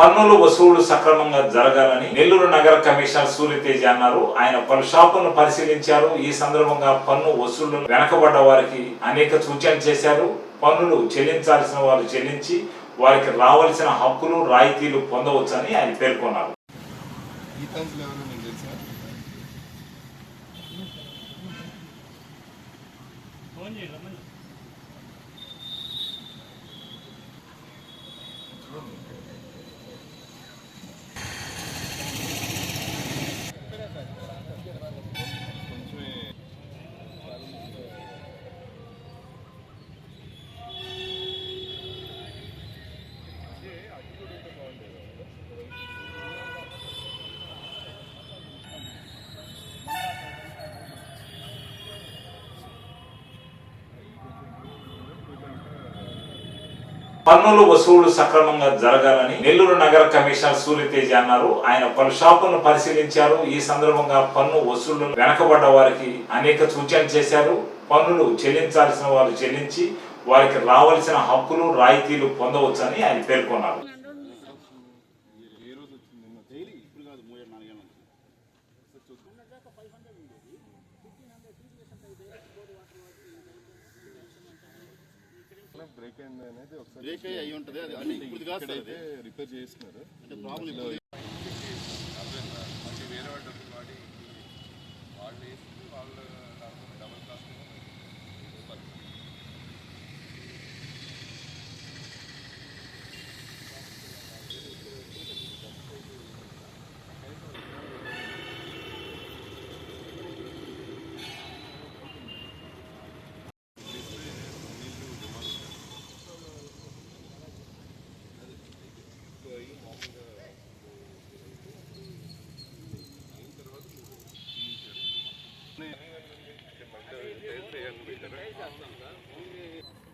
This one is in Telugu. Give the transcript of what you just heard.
పన్నులు వసూళ్ళు సక్రమంగా జరగాలని నెల్లూరు నగర కమిషనర్ సూర్యతేజ అన్నారు. ఆయన పలు షాపులను పరిశీలించారు. ఈ సందర్భంగా పన్ను వసూళ్ళు వెనకబడ్డ వారికి అనేక సూచనలు చేశారు. పన్నులు చెల్లించాల్సిన వారు చెల్లించి వారికి రావాల్సిన హక్కులు రాయితీలు పొందవచ్చని ఆయన పేర్కొన్నారు. గీతాంజలి పన్నులు వసూళ్ళు సక్రమంగా జరగాలని నెల్లూరు నగర కమిషనర్ సూర్యతేజ అన్నారు. ఆయన పలు షాపులను పరిశీలించారు. ఈ సందర్భంగా పన్ను వసూళ్ళు వెనకబడ్డ వారికి అనేక సూచనలు చేశారు. పన్నులు చెల్లించాల్సిన వారు చెల్లించి వారికి రావాల్సిన హక్కులు రాయితీలు పొందవచ్చని ఆయన పేర్కొన్నారు. బ్రేక్ అయింది అనేది ఒకసారి బ్రేక్ అయ్యి అయి ఉంటుంది అది అంటే ఇప్పుడు కాదు రిపేర్ చేస్తున్నారు అంటే ప్రాబ్లం చేస్తాం సార్